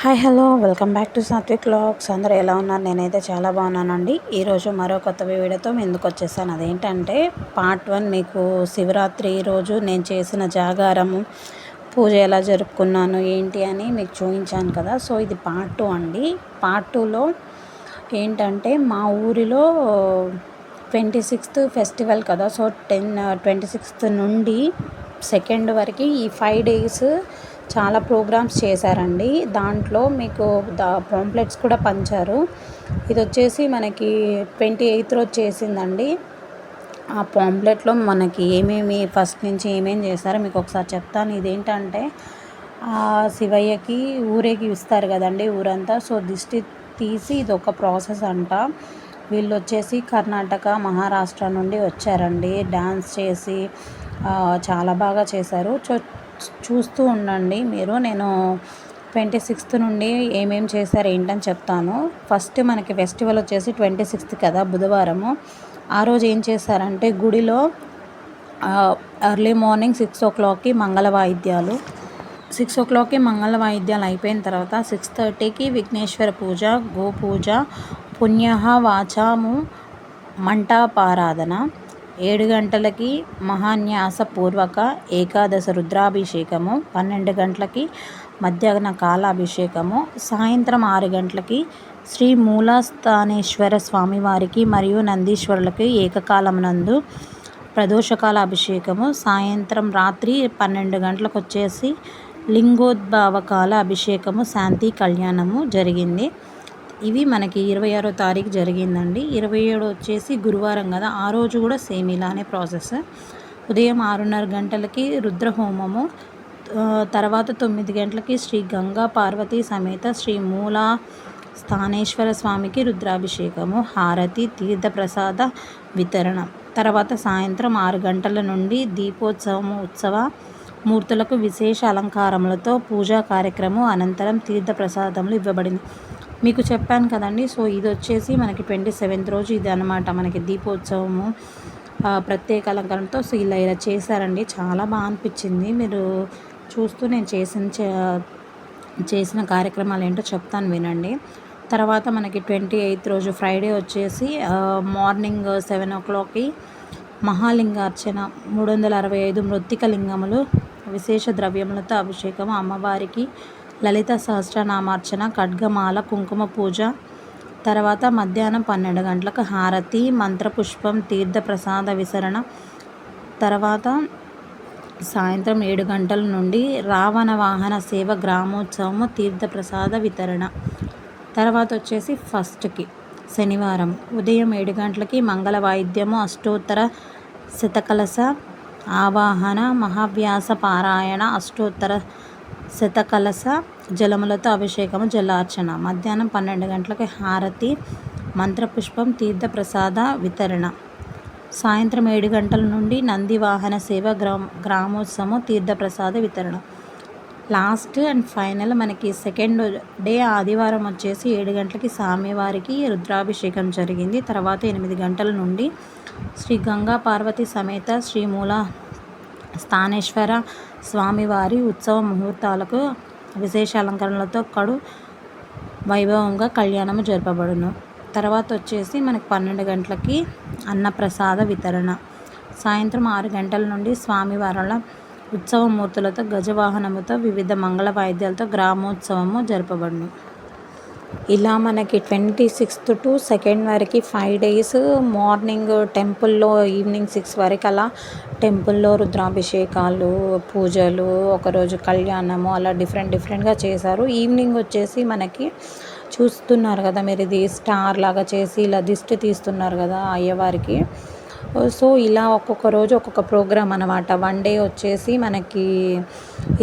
Hi hello. Welcome back to Satvik clocks అందరూ ఎలా ఉన్నారు? నేనైతే చాలా బాగున్నానండి. ఈరోజు మరో కొత్త వీడియోతో ఎందుకు వచ్చేసాను. అదేంటంటే పార్ట్ వన్ మీకు శివరాత్రి రోజు నేను చేసిన జాగారము పూజ ఎలా జరుపుకున్నాను ఏంటి అని మీకు చూపించాను కదా. సో ఇది పార్ట్ టూ అండి. పార్ట్ టూలో ఏంటంటే మా ఊరిలో ట్వంటీ సిక్స్త్ ఫెస్టివల్ కదా. సో టెన్ ట్వంటీ సిక్స్త్ నుండి సెకండ్ వరకు ఈ ఫైవ్ డేస్ చాలా ప్రోగ్రామ్స్ చేశారండి. దాంట్లో మీకు దా పాంప్లెట్స్ కూడా పంచారు. ఇది వచ్చేసి మనకి ట్వంటీ ఎయిత్ రోజు చేసిందండి. ఆ పాంప్లెట్లో మనకి ఏమేమి ఫస్ట్ నుంచి ఏమేమి చేశారో మీకు ఒకసారి చెప్తాను. ఇదేంటంటే శివయ్యకి ఊరేకి ఇస్తారు కదండి ఊరంతా. సో దిష్టి తీసి ఇది ఒక ప్రాసెస్ అంట. వీళ్ళు వచ్చేసి కర్ణాటక మహారాష్ట్ర నుండి వచ్చారండి. డ్యాన్స్ చేసి చాలా బాగా చేశారు. సో చూస్తూ ఉండండి మీరు. నేను ట్వంటీ సిక్స్త్ నుండి ఏమేమి చేశారు ఏంటని చెప్తాను. ఫస్ట్ మనకి ఫెస్టివల్ వచ్చేసి ట్వంటీ సిక్స్త్ కదా బుధవారము. ఆ రోజు ఏం చేశారంటే గుడిలో ఎర్లీ మార్నింగ్ సిక్స్ ఓ క్లాక్కి మంగళ వాయిద్యాలు. సిక్స్ ఓ క్లాక్కి మంగళ వాయిద్యాలు అయిపోయిన తర్వాత సిక్స్ థర్టీకి విఘ్నేశ్వర పూజ గోపూజ పుణ్య వాచాము మంటాపారాధన. ఏడు గంటలకి మహాన్యాసపూర్వక ఏకాదశ రుద్రాభిషేకము పన్నెండు గంటలకి మధ్యాహ్న కాలాభిషేకము సాయంత్రం ఆరు గంటలకి శ్రీ మూలస్థానేశ్వర స్వామివారికి మరియు నందీశ్వరులకి ఏకకాలమునందు ప్రదోషకాల అభిషేకము సాయంత్రం రాత్రి పన్నెండు గంటలకు వచ్చేసి లింగోద్భావకాల అభిషేకము శాంతి కళ్యాణము జరిగింది. ఇవి మనకి ఇరవై ఆరో తారీఖు జరిగిందండి. ఇరవై ఏడు వచ్చేసి గురువారం కదా ఆ రోజు కూడా సేమ్ ఇలానే ప్రాసెస్. ఉదయం ఆరున్నర గంటలకి రుద్రహోమము తర్వాత తొమ్మిది గంటలకి శ్రీ గంగా పార్వతీ సమేత శ్రీ మూల స్థానేశ్వర స్వామికి రుద్రాభిషేకము హారతి తీర్థప్రసాద వితరణ. తర్వాత సాయంత్రం ఆరు గంటల నుండి దీపోత్సవము ఉత్సవ మూర్తులకు విశేష అలంకారములతో పూజా కార్యక్రమం అనంతరం తీర్థప్రసాదములు ఇవ్వబడింది. మీకు చెప్పాను కదండి. సో ఇది వచ్చేసి మనకి ట్వంటీ సెవెంత్ రోజు ఇది అనమాట మనకి దీపోత్సవము ప్రత్యేక అలంకరణతో. సో ఇలా ఇలా చేశారండి. చాలా బాగా అనిపించింది. మీరు చూస్తూ నేను చేసిన చేసిన కార్యక్రమాలు ఏంటో చెప్తాను వినండి. తర్వాత మనకి ట్వంటీ ఎయిత్ రోజు ఫ్రైడే వచ్చేసి మార్నింగ్ సెవెన్ ఓ క్లాక్కి మహాలింగార్చన మూడు వందల అరవై ఐదు మృత్తిక లింగములు విశేష ద్రవ్యములతో అభిషేకం అమ్మవారికి లలిత సహస్రనామార్చన ఖడ్గమాల కుంకుమ పూజ తర్వాత మధ్యాహ్నం పన్నెండు గంటలకు హారతి మంత్రపుష్పం తీర్థప్రసాద విసరణ తర్వాత సాయంత్రం ఏడు గంటల నుండి రావణ వాహన సేవ గ్రామోత్సవము తీర్థప్రసాద వితరణ. తర్వాత వచ్చేసి ఫస్ట్కి శనివారం ఉదయం ఏడు గంటలకి మంగళ వాయిద్యము అష్టోత్తర శతకలస ఆవాహన మహావ్యాస పారాయణ అష్టోత్తర శతకలస జలములతో అభిషేకము జలార్చన మధ్యాహ్నం పన్నెండు గంటలకు హారతి మంత్రపుష్పం తీర్థప్రసాద వితరణ. సాయంత్రం ఏడు గంటల నుండి నంది వాహన సేవ గ్రామ గ్రామోత్సవం తీర్థప్రసాద వితరణ. లాస్ట్ అండ్ ఫైనల్ మనకి సెకండ్ డే ఆదివారం వచ్చేసి ఏడు గంటలకి స్వామివారికి రుద్రాభిషేకం జరిగింది. తర్వాత ఎనిమిది గంటల నుండి శ్రీ గంగా పార్వతి సమేత శ్రీ మూల స్థానేశ్వర స్వామివారి ఉత్సవ ముహూర్తాలకు విశేష అలంకరణలతో కడు వైభవంగా కళ్యాణము జరపబడును. తర్వాత వచ్చేసి మనకు పన్నెండు గంటలకి అన్నప్రసాద వితరణ. సాయంత్రం ఆరు గంటల నుండి స్వామివారుల ఉత్సవ మూర్తులతో గజవాహనముతో వివిధ మంగళ వాయిద్యాలతో గ్రామోత్సవము జరపబడును. ఇలా మనకి ట్వంటీ సిక్స్త్ టు సెకండ్ వరకు ఫైవ్ డేస్ మార్నింగ్ టెంపుల్లో ఈవినింగ్ సిక్స్ వరకు అలా టెంపుల్లో రుద్రాభిషేకాలు పూజలు ఒకరోజు కళ్యాణము అలా డిఫరెంట్ డిఫరెంట్గా చేశారు. ఈవినింగ్ వచ్చేసి మనకి చూస్తున్నారు కదా మీరు ఇది స్టార్ లాగా చేసి ఇలా దిష్టి తీస్తున్నారు కదా అయ్యవారికి. సో ఇలా ఒక్కొక్క రోజు ఒక్కొక్క ప్రోగ్రామ్ అనమాట వన్ డే వచ్చేసి మనకి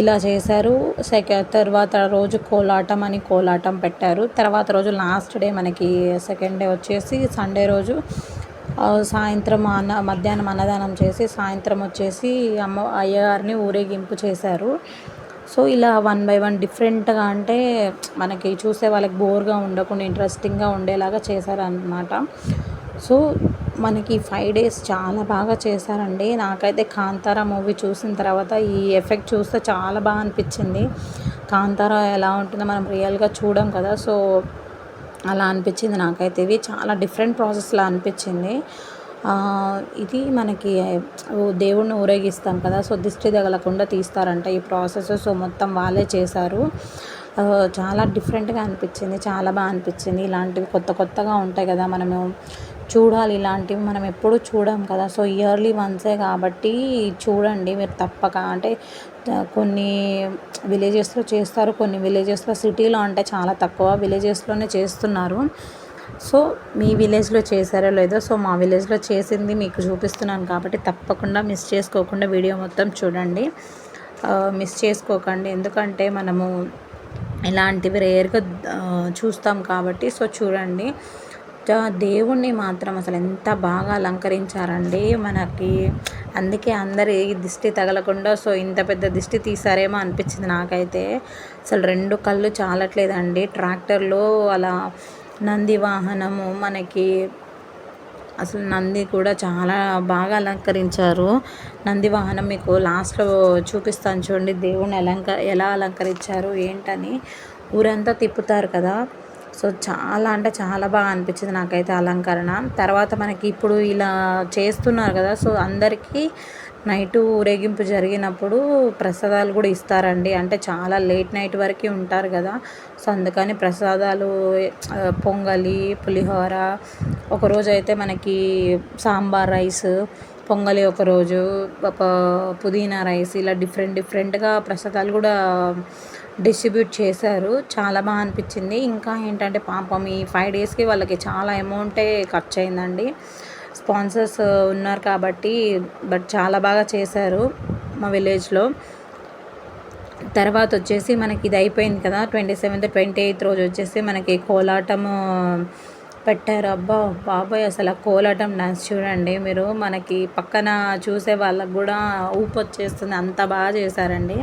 ఇలా చేశారు. సెకండ్ తర్వాత రోజు కోలాటం అని కోలాటం పెట్టారు. తర్వాత రోజు లాస్ట్ డే మనకి సెకండ్ డే వచ్చేసి సండే రోజు సాయంత్రం అన్న మధ్యాహ్నం అన్నదానం చేసి సాయంత్రం వచ్చేసి అమ్మ అయ్యగారిని ఊరేగింపు చేశారు. సో ఇలా వన్ బై వన్ డిఫరెంట్గా అంటే మనకి చూసే వాళ్ళకి బోర్గా ఉండకుండా ఇంట్రెస్టింగ్గా ఉండేలాగా చేశారనమాట సో మనకి ఫైవ్ డేస్ చాలా బాగా చేశారండి. నాకైతే కాంతారా మూవీ చూసిన తర్వాత ఈ ఎఫెక్ట్ చూస్తే చాలా బాగా అనిపించింది. కాంతారా ఎలా ఉంటుందో మనం రియల్గా చూడం కదా సో అలా అనిపించింది నాకైతే. ఇది చాలా డిఫరెంట్ ప్రాసెస్లా అనిపించింది. ఇది మనకి దేవుణ్ణి ఊరేగిస్తాం కదా సో దిష్టి తగలకుండా తీస్తారంట ఈ ప్రాసెస్ సో మొత్తం వాళ్ళే చేశారు. చాలా డిఫరెంట్గా అనిపించింది చాలా బాగా అనిపించింది. ఇలాంటివి కొత్త కొత్తగా ఉంటాయి కదా మనము చూడాలి. ఇలాంటివి మనం ఎప్పుడూ చూడం కదా. సో ఇయర్లీ వన్సే కాబట్టి చూడండి. మీరు తప్పక అంటే కొన్ని విలేజెస్లో చేస్తారు. కొన్ని విలేజెస్లో సిటీలో అంటే చాలా తక్కువ విలేజెస్లోనే చేస్తున్నారు. సో మీ విలేజ్లో చేశారో లేదో సో మా విలేజ్లో చేసింది మీకు చూపిస్తున్నాను కాబట్టి తప్పకుండా మిస్ చేసుకోకుండా వీడియో మొత్తం చూడండి. మిస్ చేసుకోకండి. ఎందుకంటే మనము ఇలాంటివి రేర్గా చూస్తాం కాబట్టి. సో చూడండి. దేవుణ్ణి మాత్రం అసలు ఎంత బాగా అలంకరించారండి మనకి. అందుకే అందరి దిష్టి తగలకుండా సో ఇంత పెద్ద దిష్టి తీసారేమో అనిపించింది నాకైతే. అసలు రెండు కళ్ళు చాలట్లేదండి. ట్రాక్టర్లో అలా నంది వాహనము మనకి అసలు నంది కూడా చాలా బాగా అలంకరించారు. నంది వాహనం మీకు లాస్ట్లో చూపిస్తాను చూడండి దేవుని అలంక ఎలా అలంకరించారు ఏంటని. ఊరంతా తిప్పుతారు కదా. సో చాలా అంటే చాలా బాగా అనిపించింది నాకైతే అలంకరణ. తర్వాత మనకి ఇప్పుడు ఇలా చేస్తున్నారు కదా సో అందరికీ నైట్ ఊరేగింపు జరిగినప్పుడు ప్రసాదాలు కూడా ఇస్తారండి. అంటే చాలా లేట్ నైట్ వరకు ఉంటారు కదా సో అందుకని ప్రసాదాలు పొంగలి పులిహోర ఒకరోజు అయితే మనకి సాంబార్ రైస్ పొంగలి ఒకరోజు ఒక పుదీనా రైస్ ఇలా డిఫరెంట్ డిఫరెంట్గా ప్రసాదాలు కూడా డిస్ట్రిబ్యూట్ చేశారు. చాలా బాగా అనిపించింది. ఇంకా ఏంటంటే పాపం ఈ ఫైవ్ డేస్కి వాళ్ళకి చాలా అమౌంటే ఖర్చు అయిందండి స్పాన్సర్స్ ఉన్నారు కాబట్టి బట్ చాలా బాగా చేశారు మా విలేజ్లో తర్వాత వచ్చేసి మనకి ఇది అయిపోయింది కదా ట్వంటీ సెవెంత్ ట్వంటీ ఎయిత్ రోజు వచ్చేసి మనకి కోలాటము పెట్టారు. అబ్బా బాబాయ్ అసలు ఆ కోలాటం డాన్స్ చూడండి మీరు. మనకి పక్కన చూసే వాళ్ళకు కూడా ఊపు వచ్చేస్తుంది. అంత బాగా చేశారండి.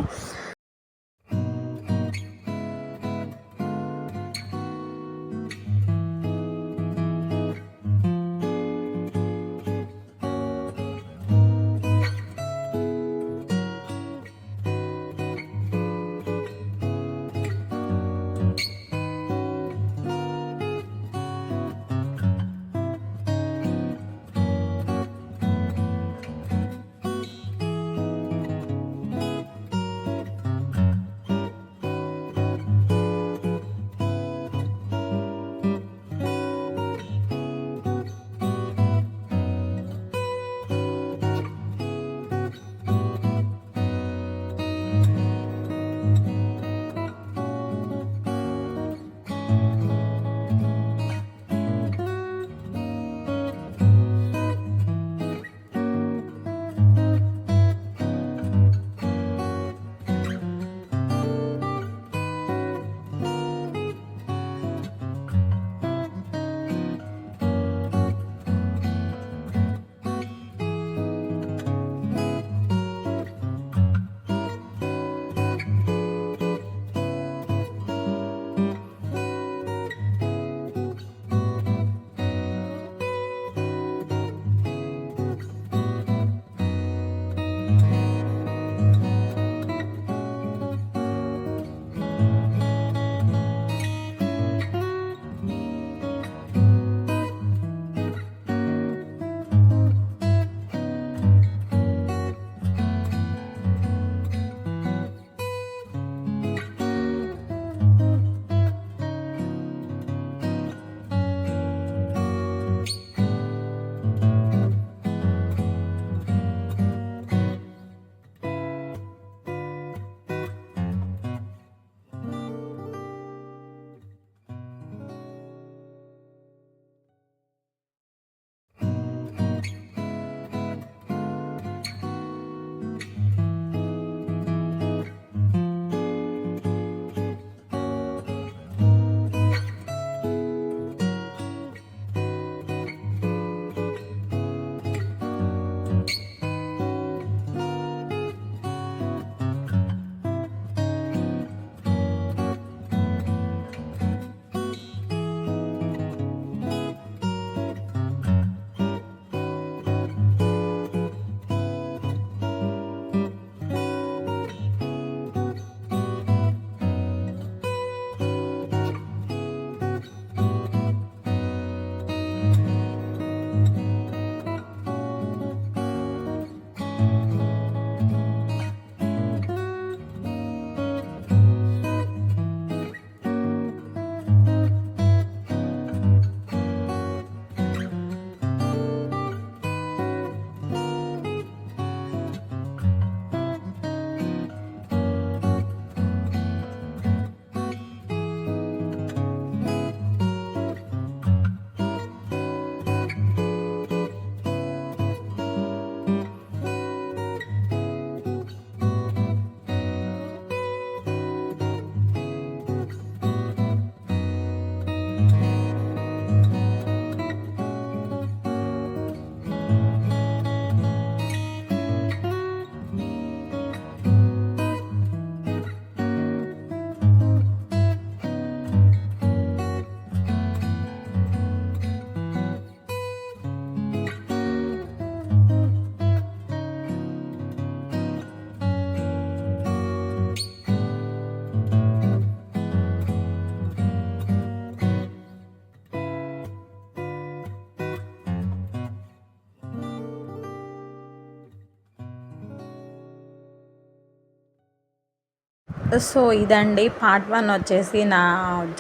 సో ఇదండి. పార్ట్ వన్ వచ్చేసి నా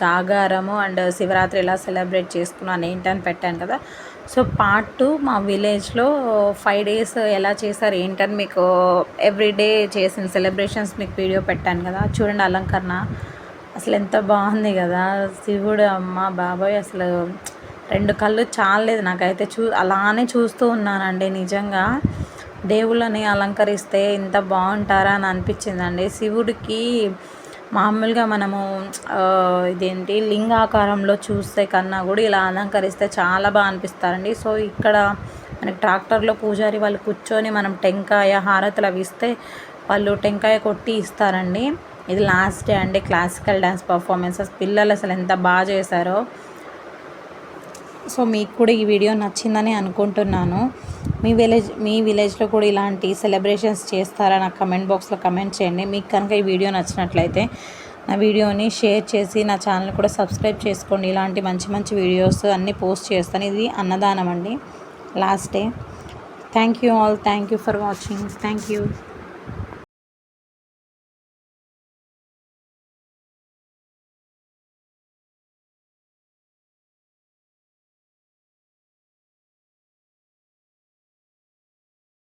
జాగారము అండ్ శివరాత్రి ఎలా సెలబ్రేట్ చేసుకున్నాను ఏంటని పెట్టాను కదా. సో పార్ట్ టూ మా విలేజ్లో ఫైవ్ డేస్ ఎలా చేశారు ఏంటని మీకు ఎవ్రీడే చేసిన సెలబ్రేషన్స్ మీకు వీడియో పెట్టాను కదా. చూడండి అలంకరణ. అసలు ఎంత బాగుంది కదా. శివుడు అమ్మ బాబాయ్ అసలు రెండు కళ్ళు చాలేదు నాకైతే చూ అలానే చూస్తూ ఉన్నానండి నిజంగా. దేవుళ్ళని అలంకరిస్తే ఇంత బాగుంటారా అని అనిపించిందండి. శివుడికి మామూలుగా మనము ఇదేంటి లింగాకారంలో చూస్తే కన్నా కూడా ఇలా అలంకరిస్తే చాలా బాగా అనిపిస్తారండి. సో ఇక్కడ మనకి ట్రాక్టర్లో పూజారి వాళ్ళు కూర్చొని మనం టెంకాయ హారతులు అవి ఇస్తే వాళ్ళు టెంకాయ కొట్టి ఇస్తారండి. ఇది లాస్ట్ డే అండి క్లాసికల్ డ్యాన్స్ పర్ఫార్మెన్సెస్. పిల్లలు అసలు ఎంత బాగా చేశారో. సో మీకు కూడా ఈ వీడియో నచ్చిందని అనుకుంటున్నాను. మీ విలేజ్ మీ విలేజ్లో కూడా ఇలాంటి సెలబ్రేషన్స్ చేస్తారా? నాకు కమెంట్ బాక్స్లో కమెంట్ చేయండి. మీకు కనుక ఈ వీడియో నచ్చినట్లయితే నా వీడియోని షేర్ చేసి నా ఛానల్ కూడా సబ్స్క్రైబ్ చేసుకోండి. ఇలాంటి మంచి మంచి వీడియోస్ అన్నీ పోస్ట్ చేస్తాను. ఇది అన్నదానం అండి. Last day. Thank you all. Thank you for watching. Thank you.